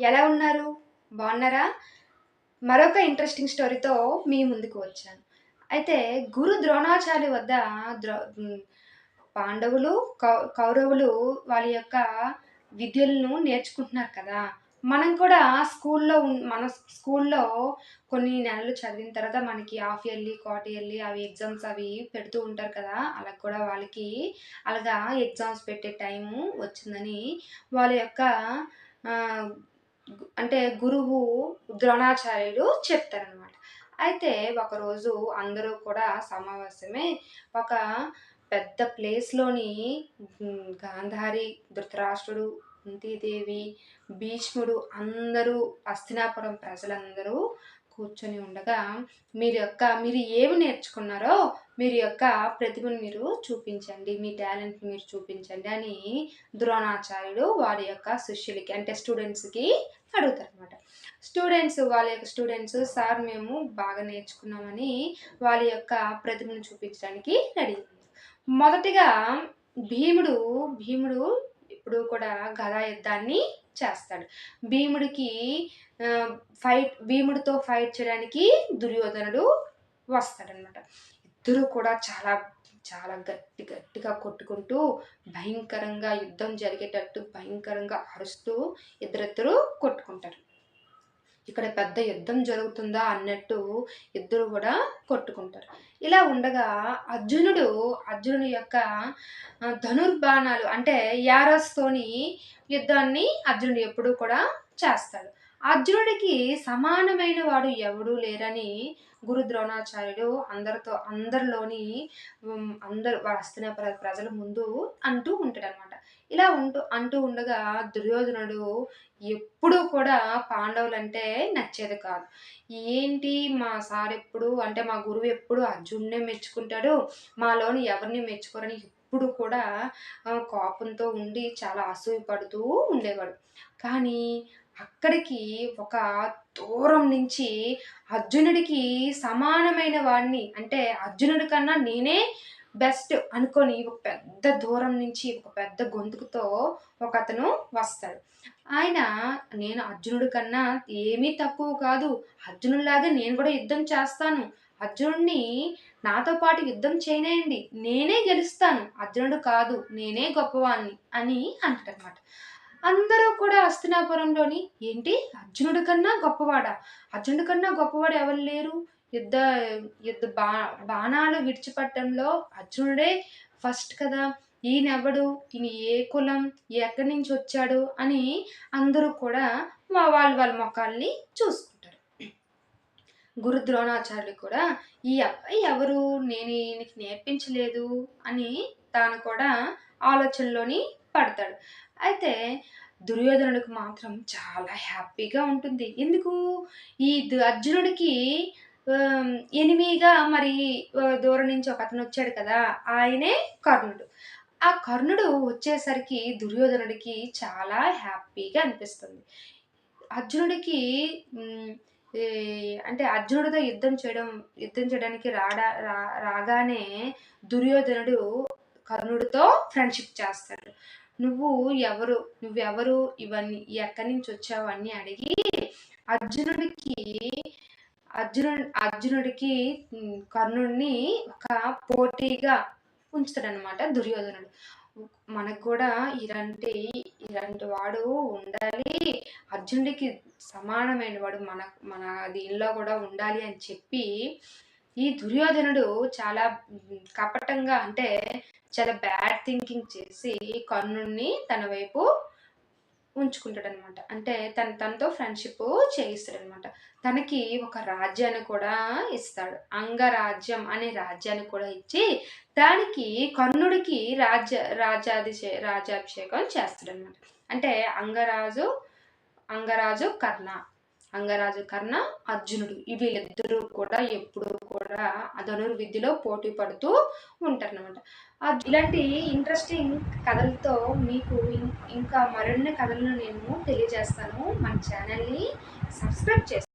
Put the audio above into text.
ఎలా ఉన్నారు? బాగున్నారా? మరొక ఇంట్రెస్టింగ్ స్టోరీతో మీ ముందుకు వచ్చాను. అయితే గురు ద్రోణాచార్య వద్ద ద్రో పాండవులు కౌ కౌరవులు వాళ్ళ యొక్క విద్యలను నేర్చుకుంటున్నారు కదా. మనం కూడా స్కూల్లో మన స్కూల్లో కొన్ని నెలలు చదివిన తర్వాత మనకి హాఫ్ ఇయర్లీ క్వార్ట్ ఇయర్లీ అవి ఎగ్జామ్స్ అవి పెడుతూ ఉంటారు కదా. అలా కూడా వాళ్ళకి అలాగా ఎగ్జామ్స్ పెట్టే టైము వచ్చిందని వాళ్ళ యొక్క అంటే గురువు ద్రోణాచార్యులు చెప్తారనమాట అయితే ఒకరోజు అందరూ కూడా సమావేశమే ఒక పెద్ద ప్లేస్లోని గాంధారి ధృతరాష్ట్రుడు కుంతీదేవి భీష్ముడు అందరూ హస్తినాపురం ప్రజలందరూ కూర్చొని ఉండగా మీరు యొక్క మీరు ఏమి నేర్చుకున్నారో మీరు యొక్క ప్రతిభను మీరు చూపించండి మీ టాలెంట్ని మీరు చూపించండి అని ద్రోణాచార్యుడు వారి యొక్క శిష్యులకి అంటే స్టూడెంట్స్కి అడుగుతారు అనమాట స్టూడెంట్స్ వాళ్ళ యొక్క స్టూడెంట్స్ సార్ మేము బాగా నేర్చుకున్నామని వాళ్ళ యొక్క ప్రతిభను చూపించడానికి రెడీ మొదటిగా భీముడు భీముడు ఇప్పుడు కూడా గదా యుద్ధాన్ని చేస్తాడు. భీముడికి ఫైట్ భీముడితో ఫైట్ చేయడానికి దుర్యోధనుడు వస్తాడనమాట ఇద్దరు కూడా చాలా చాలా గట్టి గట్టిగా కొట్టుకుంటూ భయంకరంగా యుద్ధం జరిగేటట్టు భయంకరంగా అరుస్తూ ఇద్దరిద్దరు కొట్టుకుంటారు. ఇక్కడ పెద్ద యుద్ధం జరుగుతుందా అన్నట్టు ఇద్దరు కూడా కొట్టుకుంటారు. ఇలా ఉండగా అర్జునుడు అర్జునుడి యొక్క ధనుర్బాణాలు అంటే యారస్తోని యుద్ధాన్ని అర్జునుడు ఎప్పుడూ కూడా చేస్తాడు. అర్జునుడికి సమానమైన వాడు ఎవడూ లేరని గురు ద్రోణాచార్యుడు అందరితో అందరిలోని అందరు వస్తున్న ప్రజల ముందు అంటూ ఉంటాడు అనమాట ఇలా ఉంటూ అంటూ ఉండగా దుర్యోధనుడు ఎప్పుడూ కూడా పాండవులంటే నచ్చేది కాదు. ఏంటి మా సార్ ఎప్పుడు అంటే మా గురువు ఎప్పుడు అర్జున్నే మెచ్చుకుంటాడు? మాలోని ఎవరిని మెచ్చుకోరని ఎప్పుడు కూడా కోపంతో ఉండి చాలా అసూయపడుతూ ఉండేవాడు. కానీ అక్కడికి ఒక దూరం నుంచి అర్జునుడికి సమానమైన వాడిని అంటే అర్జునుడి కన్నా నేనే బెస్ట్ అనుకొని ఒక పెద్ద దూరం నుంచి ఒక పెద్ద గొంతుకుతో ఒక అతను వస్తాడు. ఆయన నేను అర్జునుడి కన్నా ఏమీ తక్కువ కాదు అర్జునుడిలాగే నేను కూడా యుద్ధం చేస్తాను. అర్జునుడిని నాతో పాటు యుద్ధం చేయనేయండి నేనే గెలుస్తాను. అర్జునుడు కాదు నేనే గొప్పవాణ్ణి అని అంటాడనమాట అందరూ కూడా హస్తినాపురంలోని ఏంటి? అర్జునుడి కన్నా గొప్పవాడా. అర్జునుడి కన్నా గొప్పవాడు ఎవరు లేరు? యుద్ధ యుద్ధ బా బాణాలు విడిచిపట్టడంలో అర్జునుడే ఫస్ట్ కదా. ఈయనెవడు? ఈయన ఏ కులం? ఎక్కడి నుంచి వచ్చాడు? అని అందరూ కూడా వా- వాళ్ళ వాళ్ళ మొఖాల్ని చూసుకుంటారు. గురు ద్రోణాచార్యులు కూడా ఈ అబ్బాయి ఎవరు? నేను ఈయనకి నేర్పించలేదు అని తాను కూడా ఆలోచనలోని పడతాడు. అయితే దుర్యోధనుడికి మాత్రం చాలా హ్యాపీగా ఉంటుంది. ఎందుకు? ఈ దు- అర్జునుడికి ఎనిమిగా మరి దూరం నుంచి ఒక అతను వచ్చాడు కదా ఆయనే కర్ణుడు. ఆ కర్ణుడు వచ్చేసరికి దుర్యోధనుడికి చాలా హ్యాపీగా అనిపిస్తుంది. అర్జునుడికి అంటే అర్జునుడితో యుద్ధం చేయడం యుద్ధం చేయడానికి రాడా రా రాగానే దుర్యోధనుడు కర్ణుడితో ఫ్రెండ్షిప్ చేస్తాడు. నువ్వు ఎవరు నువ్వెవరు ఇవన్నీ ఎక్కడి నుంచి వచ్చావు అన్నీ అడిగి అర్జునుడికి అర్జునుడు అర్జునుడికి కర్ణుడిని ఒక పోటీగా ఉంచుతాడనమాట దుర్యోధనుడు. మనకు కూడా ఇలాంటి ఇలాంటి వాడు ఉండాలి. అర్జునుడికి సమానమైన వాడు మన మన దీనిలో కూడా ఉండాలి అని చెప్పి ఈ దుర్యోధనుడు చాలా కపటంగా అంటే చాలా బ్యాడ్ థింకింగ్ చేసి కర్ణుడిని తన వైపు ఉంచుకుంటాడు అనమాట అంటే తన తనతో ఫ్రెండ్షిప్ చేయిస్తాడనమాట. తనకి ఒక రాజ్యాన్ని కూడా ఇస్తాడు. అంగరాజ్యం అనే రాజ్యాన్ని కూడా ఇచ్చి దానికి కర్ణుడికి రాజ్య రాజ్యాధిషే రాజ్యాభిషేకం చేస్తాడనమాట. అంటే అంగరాజు అంగరాజు కర్ణ. అంగరాజు కర్ణ అర్జునుడు. వీళ్ళిద్దరూ కూడా ఎప్పుడూ కూడా ఆ ధనుర్విద్యలో పోటీ పడుతూ ఉంటారనమాట ఇలాంటి ఇంట్రెస్టింగ్ కథలతో మీకు ఇం- ఇంకా మరిన్ని కథలను నేను తెలియజేస్తాను. మన ఛానల్ని సబ్స్క్రైబ్ చేసుకోండి